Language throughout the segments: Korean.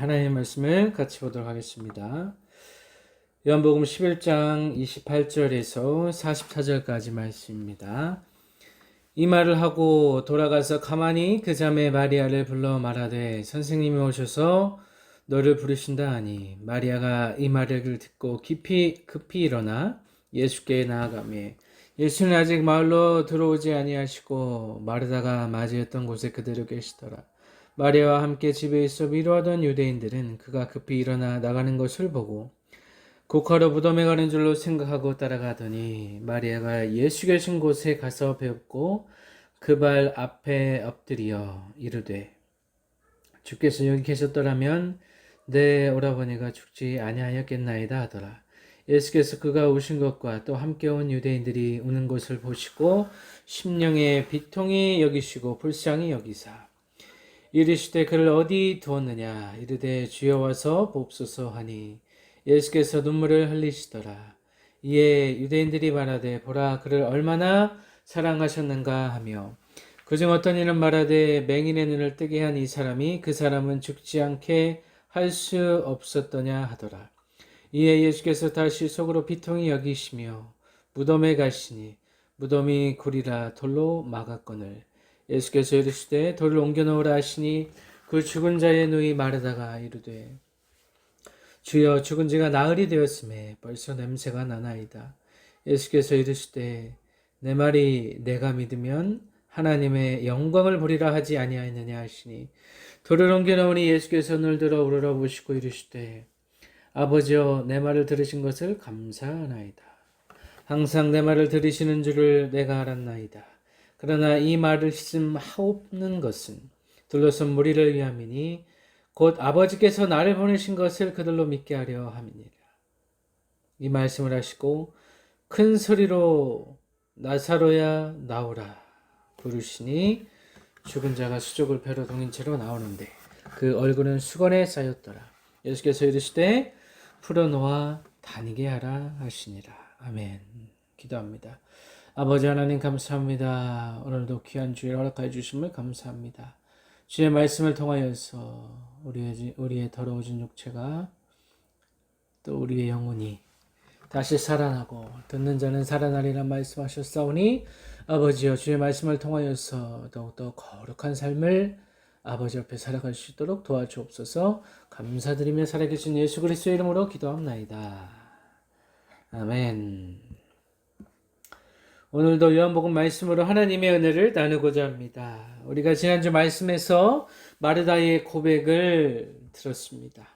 하나님의 말씀을 같이 보도록 하겠습니다. 요한복음 11장 28절에서 44절까지 말씀입니다. 이 말을 하고 돌아가서 가만히 그 자매 마리아를 불러 말하되 선생님이 오셔서 너를 부르신다 하니 마리아가 이 말을 듣고 깊이 급히 일어나 예수께 나아가매 예수는 아직 마을로 들어오지 아니하시고 마르다가 맞이했던 곳에 그대로 계시더라. 마리아와 함께 집에 있어 위로하던 유대인들은 그가 급히 일어나 나가는 것을 보고 곡하러 무덤에 가는 줄로 생각하고 따라가더니 마리아가 예수 계신 곳에 가서 배웠고 그 발 앞에 엎드려 이르되 주께서 여기 계셨더라면 내 오라버니가 죽지 아니하였겠나이다 하더라. 예수께서 그가 오신 것과 또 함께 온 유대인들이 우는 것을 보시고 심령에 비통히 여기시고 불쌍히 여기사 이르시되 그를 어디 두었느냐? 이르되 주여 와서 봅소서 하니 예수께서 눈물을 흘리시더라. 이에 유대인들이 말하되 보라 그를 얼마나 사랑하셨는가 하며 그중 어떤 이는 말하되 맹인의 눈을 뜨게 한 이 사람이 그 사람은 죽지 않게 할 수 없었더냐 하더라. 이에 예수께서 다시 속으로 비통히 여기시며 무덤에 가시니 무덤이 구리라 돌로 막았거늘 예수께서 이르시되 돌을 옮겨 놓으라 하시니 그 죽은 자의 누이 마르다가 이르되 주여 죽은 지가 나흘이 되었음에 벌써 냄새가 나나이다. 예수께서 이르시되 내 말이 내가 믿으면 하나님의 영광을 보리라 하지 아니하였느냐 하시니 돌을 옮겨 놓으니 예수께서 눈을 들어 우러러 보시고 이르시되 아버지여 내 말을 들으신 것을 감사하나이다. 항상 내 말을 들으시는 줄을 내가 알았나이다. 그러나 이 말을 씻음하옵는 것은 둘러선 무리를 위함이니 곧 아버지께서 나를 보내신 것을 그들로 믿게 하려 함이니라. 이 말씀을 하시고 큰 소리로 나사로야 나오라 부르시니 죽은 자가 수족을 펴러 동인 채로 나오는데 그 얼굴은 수건에 쌓였더라. 예수께서 이르시되 풀어놓아 다니게 하라 하시니라. 아멘. 기도합니다. 아버지 하나님 감사합니다. 오늘도 귀한 주일 허락하여 주심을 감사합니다. 주의 말씀을 통하여서 우리의, 우리의 더러워진 육체가 또 우리의 영혼이 다시 살아나고 듣는 자는 살아나리라 말씀하셨사오니 아버지여 주의 말씀을 통하여서 더욱더 거룩한 삶을 아버지 옆에 살아갈 수 있도록 도와주옵소서 감사드리며 살아계신 예수 그리스도의 이름으로 기도합나이다. 아멘. 오늘도 요한복음 말씀으로 하나님의 은혜를 나누고자 합니다. 우리가 지난주 말씀에서 마르다의 고백을 들었습니다.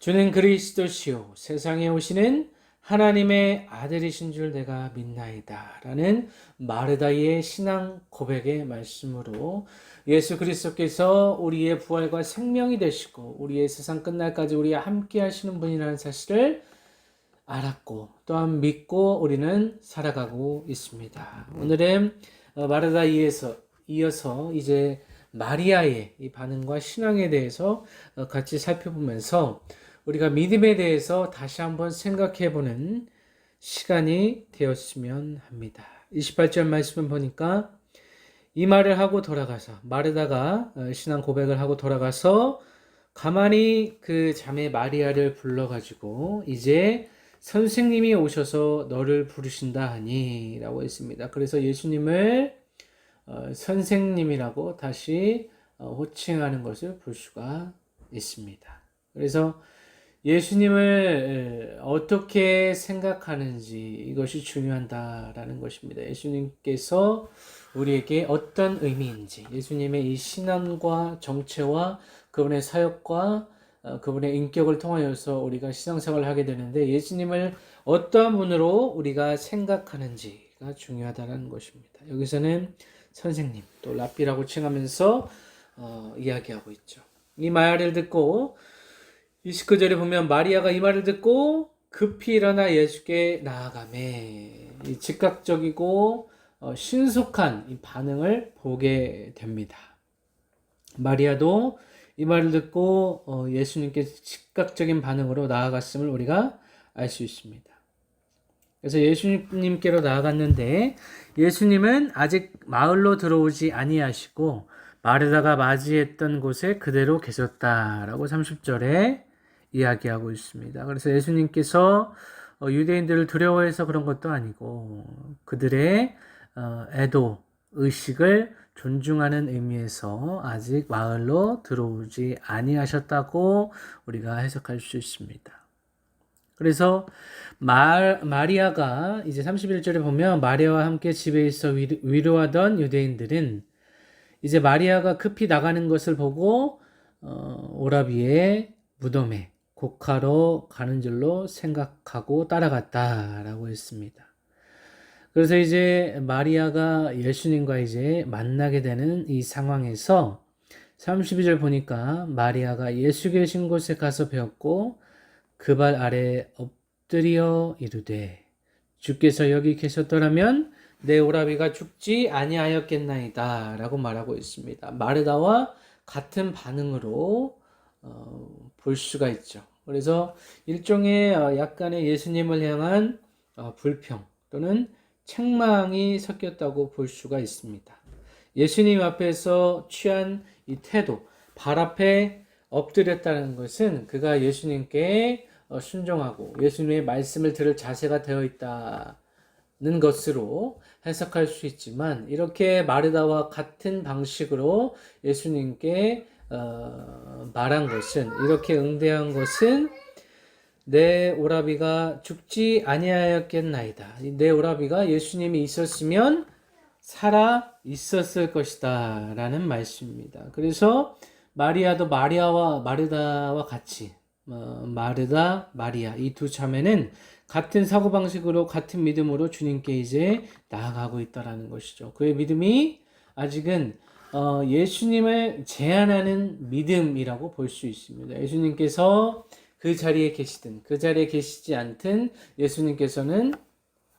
주는 그리스도시요 세상에 오시는 하나님의 아들이신 줄 내가 믿나이다. 라는 마르다의 신앙 고백의 말씀으로 예수 그리스도께서 우리의 부활과 생명이 되시고 우리의 세상 끝날까지 우리와 함께 하시는 분이라는 사실을 알았고 또한 믿고 우리는 살아가고 있습니다. 오늘은 어, 마르다 이에서 이어서 이제 마리아의 이 반응과 신앙에 대해서 어, 같이 살펴보면서 우리가 믿음에 대해서 다시 한번 생각해 보는 시간이 되었으면 합니다. 28절 말씀을 보니까 이 말을 하고 돌아가서 마르다가 어, 신앙 고백을 하고 돌아가서 가만히 그 자매 마리아를 불러가지고 이제 선생님이 오셔서 너를 부르신다 하니 라고 했습니다. 그래서 예수님을 어, 선생님이라고 다시 어, 호칭하는 것을 볼 수가 있습니다. 그래서 예수님을 어떻게 생각하는지 이것이 중요하다라는 것입니다. 예수님께서 우리에게 어떤 의미인지, 예수님의 이 신앙과 정체와 그분의 사역과 어, 그분의 인격을 통하여서 우리가 신앙생활을 하게 되는데 예수님을 어떠한 분으로 우리가 생각하는지가 중요하다는 것입니다. 여기서는 선생님 또 랍비라고 칭하면서 어, 이야기하고 있죠. 이 말을 듣고 29절에 보면 마리아가 이 말을 듣고 급히 일어나 예수께 나아가매 이 즉각적이고 어, 신속한 이 반응을 보게 됩니다. 마리아도 이 말을 듣고 어, 예수님께 즉각적인 반응으로 나아갔음을 우리가 알 수 있습니다. 그래서 예수님께로 나아갔는데 예수님은 아직 마을로 들어오지 아니하시고 마르다가 맞이했던 곳에 그대로 계셨다라고 30절에 이야기하고 있습니다. 그래서 예수님께서 어, 유대인들을 두려워해서 그런 것도 아니고 그들의 어, 애도 의식을 존중하는 의미에서 아직 마을로 들어오지 아니하셨다고 우리가 해석할 수 있습니다. 그래서 마, 마리아가 이제 31절에 보면 마리아와 함께 집에 있어 위로하던 유대인들은 이제 마리아가 급히 나가는 것을 보고 어, 오라비의 무덤에 곡하러 가는 줄로 생각하고 따라갔다라고 했습니다. 그래서 이제 마리아가 예수님과 이제 만나게 되는 이 상황에서 32절 보니까 마리아가 예수 계신 곳에 가서 배웠고 그 발 아래 엎드려 이르되 주께서 여기 계셨더라면 내 오라비가 죽지 아니하였겠나이다 라고 말하고 있습니다. 마르다와 같은 반응으로 어, 볼 수가 있죠. 그래서 일종의 어, 약간의 예수님을 향한 어, 불평 또는 책망이 섞였다고 볼 수가 있습니다. 예수님 앞에서 취한 이 태도, 발 앞에 엎드렸다는 것은 그가 예수님께 어, 순종하고 예수님의 말씀을 들을 자세가 되어 있다는 것으로 해석할 수 있지만 이렇게 마르다와 같은 방식으로 예수님께 어, 말한 것은 이렇게 응대한 것은 내 오라비가 죽지 아니하였겠나이다. 내 오라비가 예수님이 있었으면 살아 있었을 것이다 라는 말씀입니다. 그래서 마리아도 마리아와 마르다와 같이 어, 마르다 마리아 이 두 자매는 같은 사고 방식으로 같은 믿음으로 주님께 이제 나아가고 있다라는 것이죠. 그의 믿음이 아직은 어, 예수님을 제안하는 믿음이라고 볼 수 있습니다. 예수님께서 그 자리에 계시든 그 자리에 계시지 않든 예수님께서는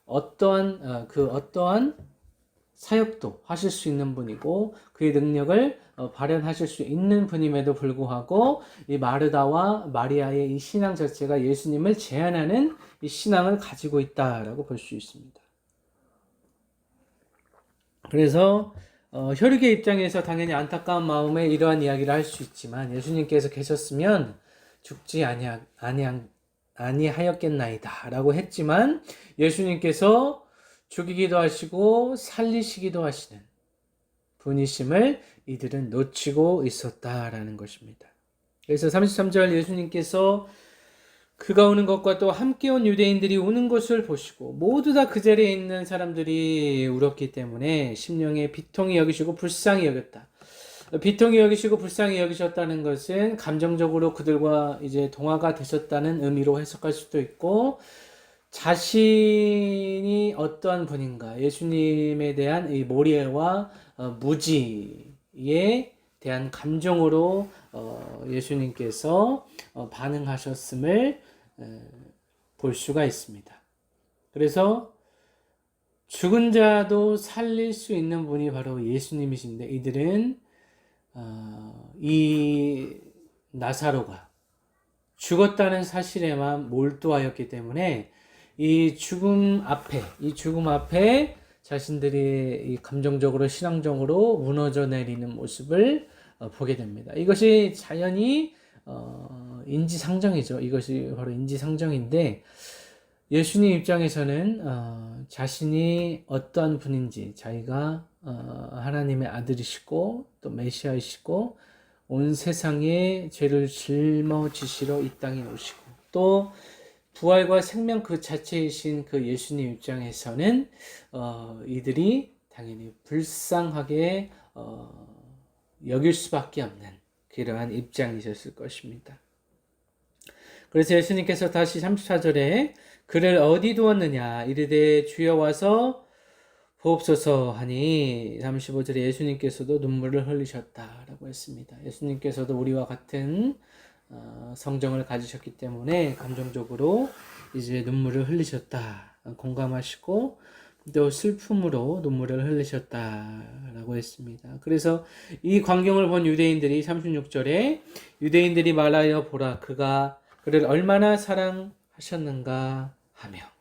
어떠한 어, 그 어떠한 사역도 하실 수 있는 분이고 그의 능력을 어, 발현하실 수 있는 분임에도 불구하고 이 마르다와 마리아의 이 신앙 자체가 예수님을 제안하는 이 신앙을 가지고 있다라고 볼 수 있습니다. 그래서 어, 혈육의 입장에서 당연히 안타까운 마음에 이러한 이야기를 할 수 있지만 예수님께서 계셨으면 죽지 아니하, 아니하, 아니하였겠나이다 라고 했지만 예수님께서 죽이기도 하시고 살리시기도 하시는 분이심을 이들은 놓치고 있었다라는 것입니다. 그래서 33절 예수님께서 그가 오는 것과 또 함께 온 유대인들이 오는 것을 보시고 모두 다 그 자리에 있는 사람들이 울었기 때문에 심령에 비통히 여기시고 불쌍히 여겼다. 비통히 여기시고 불쌍히 여기셨다는 것은 감정적으로 그들과 이제 동화가 되셨다는 의미로 해석할 수도 있고 자신이 어떠한 분인가 예수님에 대한 이 모리와 어, 무지에 대한 감정으로 어, 예수님께서 어, 반응하셨음을 볼 수가 있습니다. 그래서 죽은 자도 살릴 수 있는 분이 바로 예수님이신데 이들은 이 나사로가 죽었다는 사실에만 몰두하였기 때문에 이 죽음 앞에 이 죽음 앞에 자신들이 감정적으로 신앙적으로 무너져 내리는 모습을 어, 보게 됩니다. 이것이 자연히 어, 인지상정이죠. 이것이 바로 인지상정인데 예수님 입장에서는 어, 자신이 어떠한 분인지 자기가 어, 하나님의 아들이시고 또 메시아이시고 온 세상에 죄를 짊어지시러 이 땅에 오시고 또 부활과 생명 그 자체이신 그 예수님 입장에서는 어, 이들이 당연히 불쌍하게 어, 여길 수밖에 없는 그러한 입장이셨을 것입니다. 그래서 예수님께서 다시 34절에 그를 어디 두었느냐 이르되 주여 와서 보옵소서 하니 35절에 예수님께서도 눈물을 흘리셨다라고 했습니다. 예수님께서도 우리와 같은 어, 성정을 가지셨기 때문에 감정적으로 이제 눈물을 흘리셨다 공감하시고 또 슬픔으로 눈물을 흘리셨다라고 했습니다. 그래서 이 광경을 본 유대인들이 36절에 유대인들이 말하여 보라 그가 그를 얼마나 사랑하셨는가 하며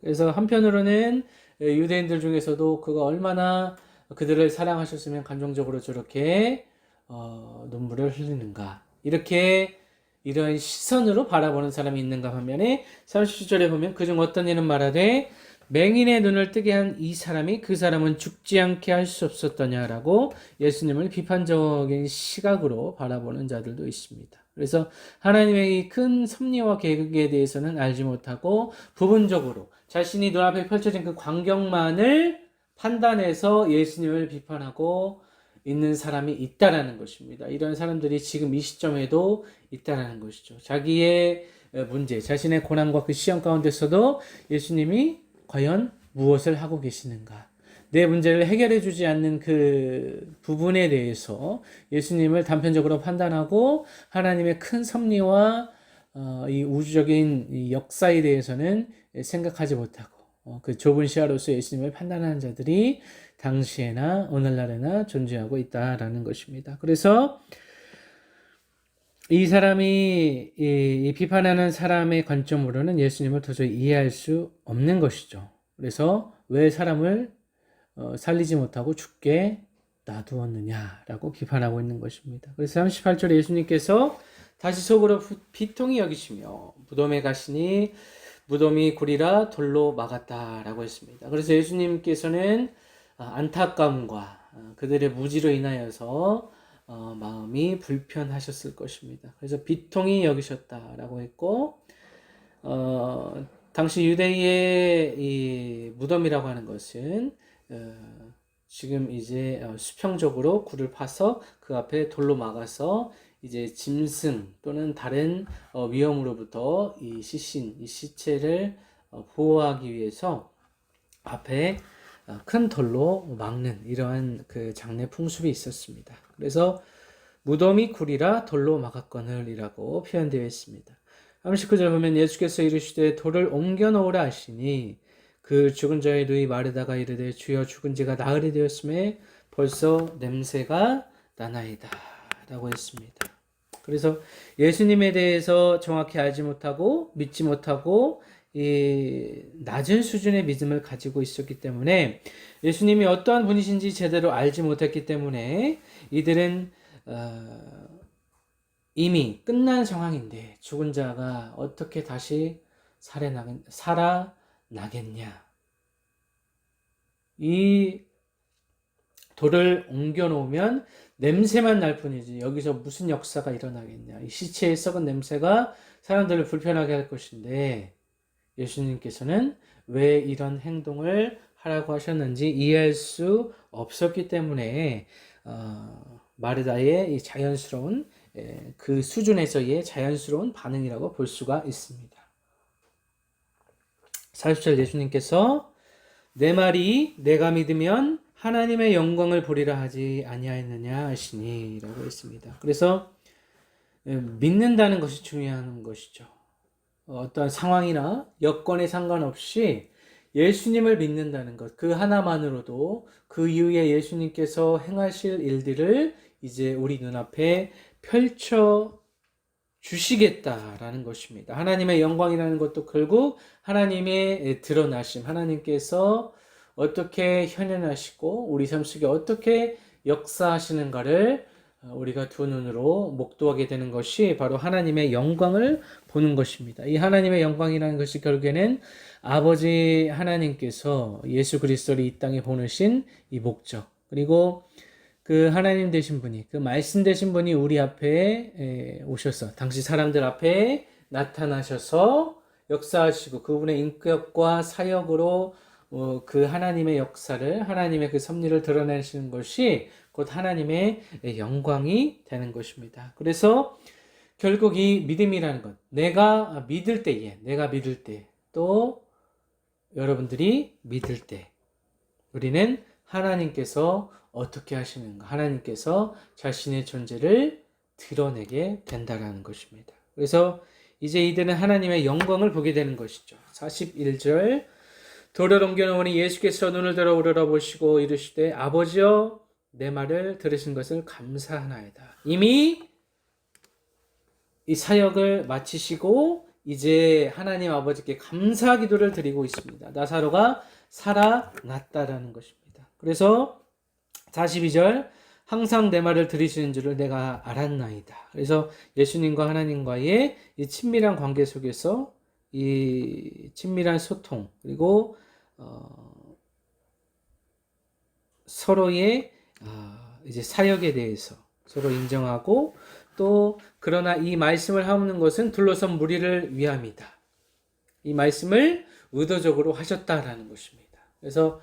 그래서 한편으로는 유대인들 중에서도 그가 얼마나 그들을 사랑하셨으면 감정적으로 저렇게 어, 눈물을 흘리는가 이렇게 이런 시선으로 바라보는 사람이 있는가 반면에 30절에 보면 그중 어떤 이는 말하되 맹인의 눈을 뜨게 한 이 사람이 그 사람은 죽지 않게 할 수 없었더냐라고 예수님을 비판적인 시각으로 바라보는 자들도 있습니다. 그래서 하나님의 이큰 섭리와 계획에 대해서는 알지 못하고 부분적으로 자신이 눈앞에 펼쳐진 그 광경만을 판단해서 예수님을 비판하고 있는 사람이 있다라는 것입니다. 이런 사람들이 지금 이 시점에도 있다라는 것이죠. 자기의 문제, 자신의 고난과 그 시험 가운데서도 예수님이 과연 무엇을 하고 계시는가? 내 문제를 해결해 주지 않는 그 부분에 대해서 예수님을 단편적으로 판단하고 하나님의 큰 섭리와 어, 이 우주적인 이 역사에 대해서는 생각하지 못하고 어, 그 좁은 시야로서 예수님을 판단하는 자들이 당시에나 오늘날에나 존재하고 있다라는 것입니다. 그래서 이 사람이 이, 이 비판하는 사람의 관점으로는 예수님을 도저히 이해할 수 없는 것이죠. 그래서 왜 사람을 어, 살리지 못하고 죽게 놔두었느냐라고 비판하고 있는 것입니다. 그래서 38절에 예수님께서 다시 속으로 비통히 여기시며 무덤에 가시니 무덤이 구리라 돌로 막았다라고 했습니다. 그래서 예수님께서는 아, 안타까움과 아, 그들의 무지로 인하여서 어, 마음이 불편하셨을 것입니다. 그래서 비통히 여기셨다라고 했고 어, 당시 유대의 이 무덤이라고 하는 것은 어, 지금 이제 어, 수평적으로 굴을 파서 그 앞에 돌로 막아서 이제 짐승 또는 다른 어, 위험으로부터 이 시신, 이 시체를 어, 보호하기 위해서 앞에 어, 큰 돌로 막는 이러한 그 장례 풍습이 있었습니다. 그래서 무덤이 굴이라 돌로 막았거늘이라고 표현되어 있습니다. 39절 보면 예수께서 이르시되 돌을 옮겨 놓으라 하시니 그 죽은 자의 누이 마르다가 이르되 주여 죽은 지가 나흘이 되었음에 벌써 냄새가 나나이다 라고 했습니다. 그래서 예수님에 대해서 정확히 알지 못하고 믿지 못하고 이 낮은 수준의 믿음을 가지고 있었기 때문에 예수님이 어떠한 분이신지 제대로 알지 못했기 때문에 이들은 어, 이미 끝난 상황인데 죽은 자가 어떻게 다시 살아나겠냐? 이 돌을 옮겨 놓으면 냄새만 날 뿐이지 여기서 무슨 역사가 일어나겠냐? 이 시체의 썩은 냄새가 사람들을 불편하게 할 것인데 예수님께서는 왜 이런 행동을 하라고 하셨는지 이해할 수 없었기 때문에 어, 마르다의 이 자연스러운 예, 그 수준에서의 자연스러운 반응이라고 볼 수가 있습니다. 40절 예수님께서 내 말이 내가 믿으면 하나님의 영광을 보리라 하지 아니하였느냐 하시니라고 했습니다. 그래서 예, 믿는다는 것이 중요한 것이죠. 어떤 상황이나 여건에 상관없이 예수님을 믿는다는 것, 그 하나만으로도 그 이후에 예수님께서 행하실 일들을 이제 우리 눈앞에 펼쳐 주시겠다라는 것입니다. 하나님의 영광이라는 것도 결국 하나님의 드러나심, 하나님께서 어떻게 현현하시고 우리 삶 속에 어떻게 역사하시는가를 우리가 두 눈으로 목도하게 되는 것이 바로 하나님의 영광을 보는 것입니다. 이 하나님의 영광이라는 것이 결국에는 아버지 하나님께서 예수 그리스도를 이 땅에 보내신 이 목적 그리고 그 하나님 되신 분이 그 말씀 되신 분이 우리 앞에 오셔서 당시 사람들 앞에 나타나셔서 역사하시고 그분의 인격과 사역으로 어, 그 하나님의 역사를 하나님의 그 섭리를 드러내시는 것이 곧 하나님의 영광이 되는 것입니다. 그래서 결국 이 믿음이라는 것, 내가 믿을 때에, 내가 믿을 때, 또 여러분들이 믿을 때, 우리는 하나님께서 어떻게 하시는가? 하나님께서 자신의 존재를 드러내게 된다라는 것입니다. 그래서 이제 이들은 하나님의 영광을 보게 되는 것이죠. 41절 돌을 옮겨놓으니 예수께서 눈을 들어 우러러 보시고 이르시되 아버지여 내 말을 들으신 것을 감사하나이다. 이미 이 사역을 마치시고 이제 하나님 아버지께 감사 기도를 드리고 있습니다. 나사로가 살아났다라는 것입니다. 그래서 42절 항상 내 말을 들으시는 줄을 내가 알았나이다. 그래서 예수님과 하나님과의 이 친밀한 관계 속에서 이 친밀한 소통 그리고 어, 서로의 아, 이제 사역에 대해서 서로 인정하고 또 그러나 이 말씀을 하는 것은 둘러선 무리를 위함이다. 이 말씀을 의도적으로 하셨다라는 것입니다. 그래서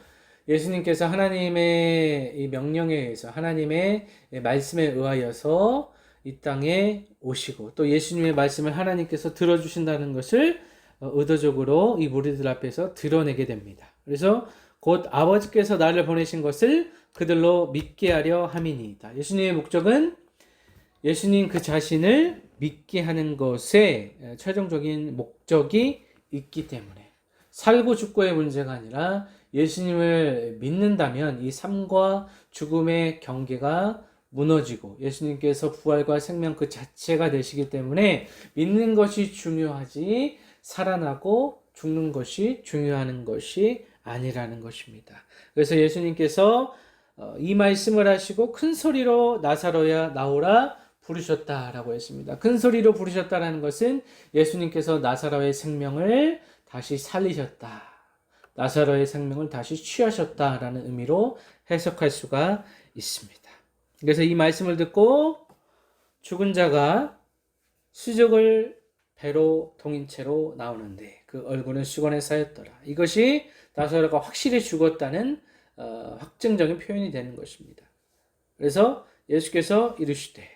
예수님께서 하나님의 이 명령에 의해서 하나님의 말씀에 의하여서 이 땅에 오시고 또 예수님의 말씀을 하나님께서 들어주신다는 것을 어, 의도적으로 이 무리들 앞에서 드러내게 됩니다. 그래서 곧 아버지께서 나를 보내신 것을 그들로 믿게 하려 함이니이다. 예수님의 목적은 예수님 그 자신을 믿게 하는 것에 최종적인 목적이 있기 때문에 살고 죽고의 문제가 아니라 예수님을 믿는다면 이 삶과 죽음의 경계가 무너지고 예수님께서 부활과 생명 그 자체가 되시기 때문에 믿는 것이 중요하지 살아나고 죽는 것이 중요한 것이 아니라는 것입니다. 그래서 예수님께서 어, 이 말씀을 하시고 큰 소리로 나사로야 나오라 부르셨다라고 했습니다. 큰 소리로 부르셨다라는 것은 예수님께서 나사로의 생명을 다시 살리셨다. 나사로의 생명을 다시 취하셨다라는 의미로 해석할 수가 있습니다. 그래서 이 말씀을 듣고 죽은 자가 수족을 배로 동인 채로 나오는데 그 얼굴은 수건에 쌓였더라. 이것이 나사로가 확실히 죽었다는 어, 확증적인 표현이 되는 것입니다. 그래서 예수께서 이르시되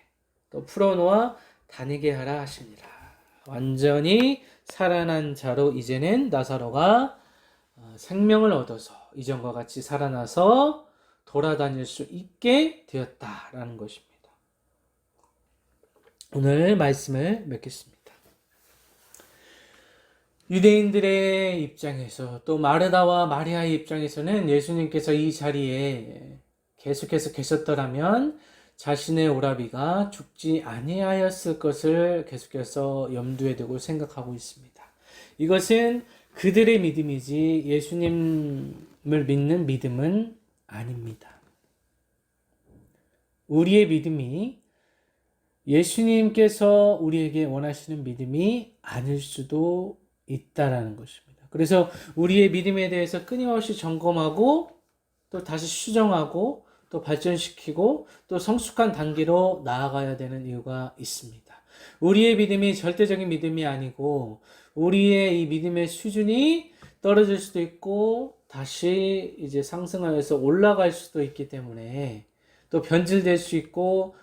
또 풀어놓아 다니게 하라 하시니라. 완전히 살아난 자로 이제는 나사로가 어, 생명을 얻어서 이전과 같이 살아나서 돌아다닐 수 있게 되었다라는 것입니다. 오늘 말씀을 맺겠습니다. 유대인들의 입장에서 또 마르다와 마리아의 입장에서는 예수님께서 이 자리에 계속해서 계셨더라면 자신의 오라비가 죽지 아니하였을 것을 계속해서 염두에 두고 생각하고 있습니다. 이것은 그들의 믿음이지 예수님을 믿는 믿음은 아닙니다. 우리의 믿음이 예수님께서 우리에게 원하시는 믿음이 아닐 수도 있다라는 것입니다. 그래서 우리의 믿음에 대해서 끊임없이 점검하고 또 다시 수정하고 또 발전시키고 또 성숙한 단계로 나아가야 되는 이유가 있습니다. 우리의 믿음이 절대적인 믿음이 아니고 우리의 이 믿음의 수준이 떨어질 수도 있고 다시 이제 상승하여서 올라갈 수도 있기 때문에 또 변질될 수 있고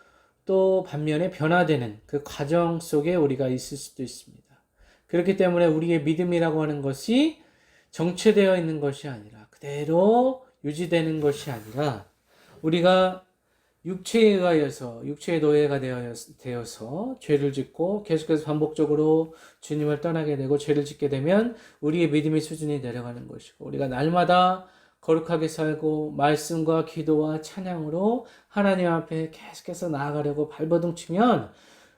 또 반면에 변화되는 그 과정 속에 우리가 있을 수도 있습니다. 그렇기 때문에 우리의 믿음이라고 하는 것이 정체되어 있는 것이 아니라 그대로 유지되는 것이 아니라 우리가 육체에 의하여서 육체의 노예가 되어서 죄를 짓고 계속해서 반복적으로 주님을 떠나게 되고 죄를 짓게 되면 우리의 믿음의 수준이 내려가는 것이고 우리가 날마다 거룩하게 살고 말씀과 기도와 찬양으로 하나님 앞에 계속해서 나아가려고 발버둥 치면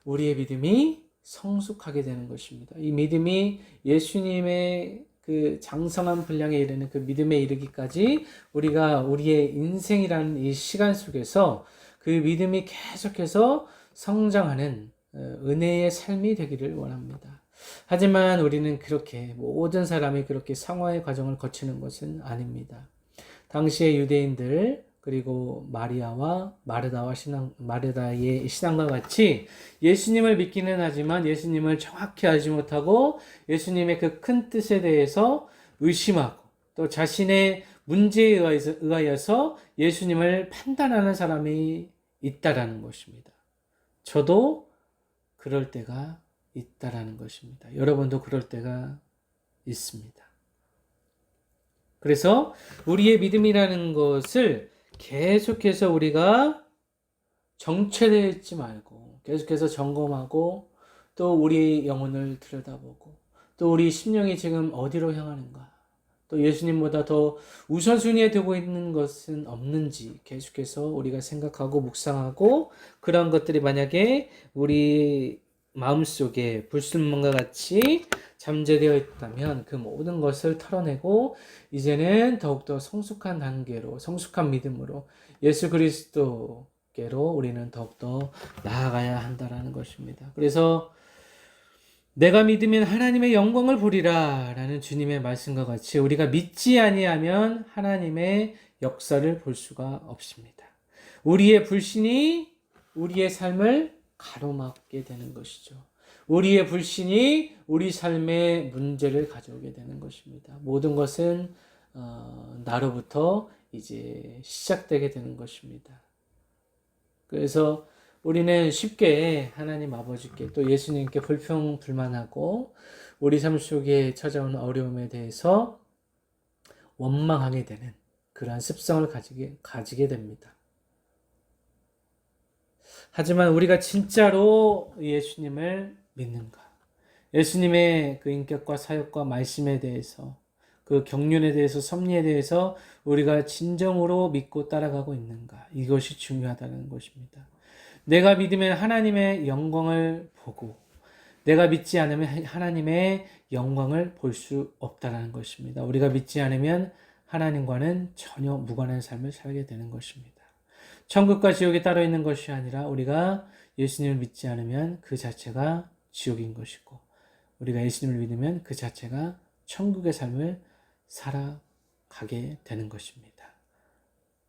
우리의 믿음이 성숙하게 되는 것입니다. 이 믿음이 예수님의 그 장성한 분량에 이르는 그 믿음에 이르기까지 우리가 우리의 인생이라는 이 시간 속에서 그 믿음이 계속해서 성장하는 어, 은혜의 삶이 되기를 원합니다. 하지만 우리는 그렇게 모든 사람이 그렇게 상화의 과정을 거치는 것은 아닙니다. 당시의 유대인들 그리고 마리아와 마르다와 신앙, 마르다의 신앙과 같이 예수님을 믿기는 하지만 예수님을 정확히 알지 못하고 예수님의 그 큰 뜻에 대해서 의심하고 또 자신의 문제에 의하여서 예수님을 판단하는 사람이 있다라는 것입니다. 저도 그럴 때가 있다라는 것입니다. 여러분도 그럴 때가 있습니다. 그래서 우리의 믿음이라는 것을 계속해서 우리가 정체되어 있지 말고 계속해서 점검하고 또 우리 영혼을 들여다보고 또 우리 심령이 지금 어디로 향하는가 또 예수님보다 더 우선순위에 두고 있는 것은 없는지 계속해서 우리가 생각하고 묵상하고 그런 것들이 만약에 우리 마음속에 불순물과 같이 잠재되어 있다면 그 모든 것을 털어내고 이제는 더욱더 성숙한 단계로 성숙한 믿음으로 예수 그리스도께로 우리는 더욱더 나아가야 한다라는 것입니다. 그래서 내가 믿으면 하나님의 영광을 보리라 라는 주님의 말씀과 같이 우리가 믿지 아니하면 하나님의 역사를 볼 수가 없습니다. 우리의 불신이 우리의 삶을 가로막게 되는 것이죠. 우리의 불신이 우리 삶에 문제를 가져오게 되는 것입니다. 모든 것은 어, 나로부터 이제 시작되게 되는 것입니다. 그래서 우리는 쉽게 하나님 아버지께 또 예수님께 불평 불만하고 우리 삶 속에 찾아오는 어려움에 대해서 원망하게 되는 그러한 습성을 가지게 가지게 됩니다. 하지만 우리가 진짜로 예수님을 믿는가? 예수님의 그 인격과 사역과 말씀에 대해서 그 경륜에 대해서 섭리에 대해서 우리가 진정으로 믿고 따라가고 있는가? 이것이 중요하다는 것입니다. 내가 믿으면 하나님의 영광을 보고 내가 믿지 않으면 하나님의 영광을 볼 수 없다라는 것입니다. 우리가 믿지 않으면 하나님과는 전혀 무관한 삶을 살게 되는 것입니다. 천국과 지옥이 따로 있는 것이 아니라 우리가 예수님을 믿지 않으면 그 자체가 지옥인 것이고 우리가 예수님을 믿으면 그 자체가 천국의 삶을 살아가게 되는 것입니다.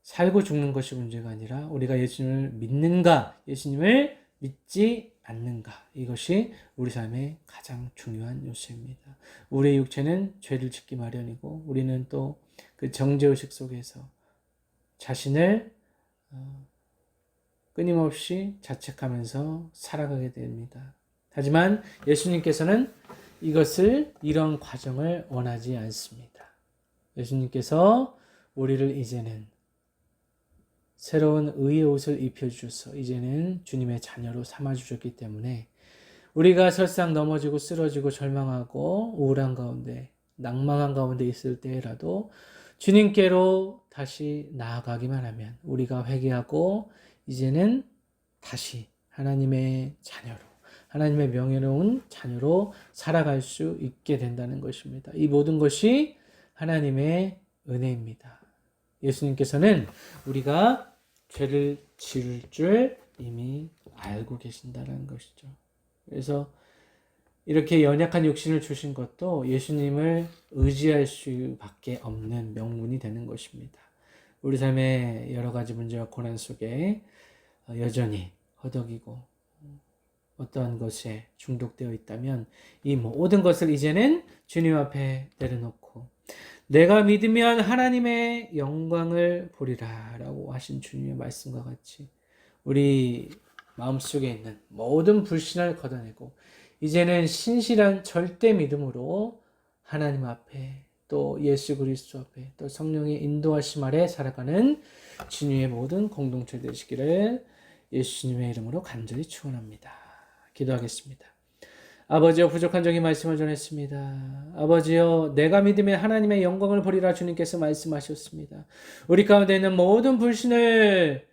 살고 죽는 것이 문제가 아니라 우리가 예수님을 믿는가, 예수님을 믿지 않는가. 이것이 우리 삶의 가장 중요한 요소입니다. 우리의 육체는 죄를 짓기 마련이고 우리는 또 그 정죄의식 속에서 자신을 어, 끊임없이 자책하면서 살아가게 됩니다. 하지만 예수님께서는 이것을 이런 과정을 원하지 않습니다. 예수님께서 우리를 이제는 새로운 의의 옷을 입혀 주셔서 이제는 주님의 자녀로 삼아 주셨기 때문에 우리가 설상 넘어지고 쓰러지고 절망하고 우울한 가운데 낭망한 가운데 있을 때라도 주님께로 다시 나아가기만 하면 우리가 회개하고 이제는 다시 하나님의 자녀로 하나님의 명예로운 자녀로 살아갈 수 있게 된다는 것입니다. 이 모든 것이 하나님의 은혜입니다. 예수님께서는 우리가 죄를 지을 줄 이미 알고 계신다는 것이죠. 그래서 이렇게 연약한 육신을 주신 것도 예수님을 의지할 수밖에 없는 명분이 되는 것입니다. 우리 삶의 여러 가지 문제와 고난 속에 여전히 허덕이고 어떠한 것에 중독되어 있다면 이 모든 것을 이제는 주님 앞에 내려놓고 내가 믿으면 하나님의 영광을 보리라 라고 하신 주님의 말씀과 같이 우리 마음속에 있는 모든 불신을 걷어내고 이제는 신실한 절대 믿음으로 하나님 앞에 또 예수 그리스도 앞에 또 성령의 인도하심 아래 살아가는 주님의 모든 공동체 되시기를 예수님의 이름으로 간절히 축원합니다. 기도하겠습니다. 아버지여 부족한 적이 말씀을 전했습니다. 아버지여 내가 믿으면 하나님의 영광을 보리라 주님께서 말씀하셨습니다. 우리 가운데 있는 모든 불신을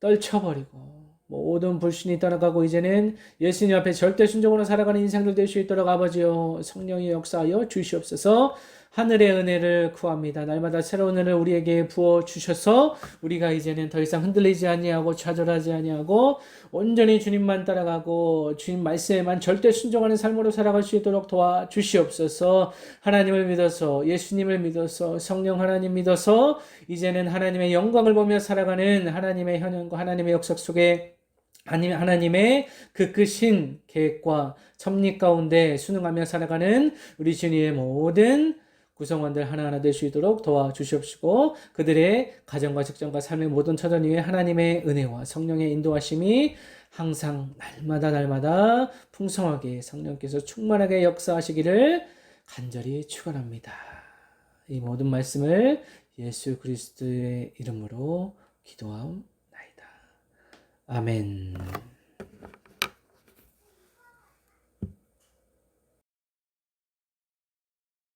떨쳐버리고 모든 불신이 떠나가고 이제는 예수님 앞에 절대 순종으로 살아가는 인생들 될 수 있도록 아버지여 성령의 역사하여 주시옵소서 하늘의 은혜를 구합니다. 날마다 새로운 은혜를 우리에게 부어 주셔서 우리가 이제는 더 이상 흔들리지 아니하고 좌절하지 아니하고 온전히 주님만 따라가고 주님 말씀에만 절대 순종하는 삶으로 살아갈 수 있도록 도와 주시옵소서. 하나님을 믿어서 예수님을 믿어서 성령 하나님 믿어서 이제는 하나님의 영광을 보며 살아가는 하나님의 현현과 하나님의 역사 속에 하나님의 그 크신 계획과 섭리 가운데 순응하며 살아가는 우리 주님의 모든 구성원들 하나하나 될 수 있도록 도와주시옵시고 그들의 가정과 직장과 삶의 모든 처전 위에 하나님의 은혜와 성령의 인도하심이 항상 날마다 날마다 풍성하게 성령께서 충만하게 역사하시기를 간절히 축원합니다. 이 모든 말씀을 예수 그리스도의 이름으로 기도하옵나이다. 아멘.